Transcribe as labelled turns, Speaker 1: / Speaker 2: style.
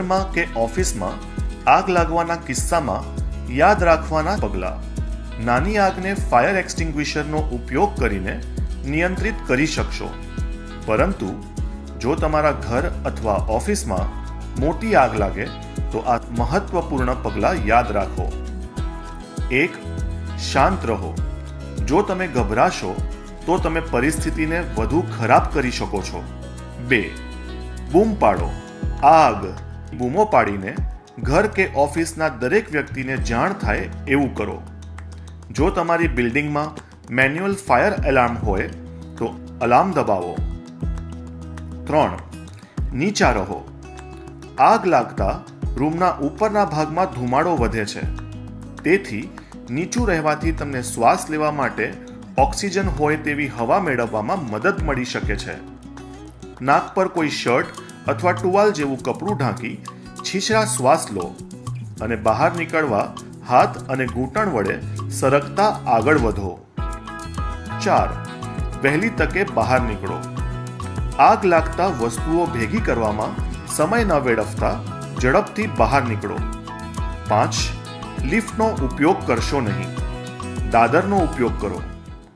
Speaker 1: ઘરમાં કે ઓફિસમાં આગ લાગવાના કિસ્સામાં યાદ રાખવાના પગલાં. નાની આગને ફાયર એક્સટિંગ્વિશરનો ઉપયોગ કરીને નિયંત્રિત કરી શકશો. પરંતુ જો તમારા ઘર અથવા ઓફિસમાં મોટી આગ લાગે, તો આ મહત્વપૂર્ણ પગલાં યાદ રાખો. એક, શાંત રહો. જો તમે ગભરાશો, તો તમે પરિસ્થિતિને વધુ ખરાબ કરી શકો છો. બે, બૂમ પાડો. આગ બૂમો પાડીને ઘર કે ઓફિસના દરેક વ્યક્તિને જાણ થાય એવું કરો. જો તમારી બિલ્ડિંગમાં મેન્યુઅલ ફાયર એલાર્મ હોય, તો અલાર્મ દબાવો. ત્રણ, નીચા રહો. આગ લાગતા રૂમના ઉપરના ભાગમાં ધુમાડો વધે છે. તેથી નીચું રહેવાથી તમને શ્વાસ લેવા માટે ઓક્સિજન હોય તેવી હવા મેળવવામાં મદદ મળી શકે છે. નાક પર કોઈ શર્ટ અથવા ટુવાલ જેવું કપડું ઢાંકી છીછરા શ્વાસ લો અને બહાર નીકળવા હાથ અને ઘૂંટણ વડે સરકતા આગળ વધો. ચાર, વહેલી તકે બહાર નીકળો. આગ લાગતા વસ્તુઓ ભેગી કરવામાં સમય ન વેડફતા ઝડપથી બહાર નીકળો. પાંચ, લિફ્ટનો ઉપયોગ કરશો નહીં. દાદરનો ઉપયોગ કરો.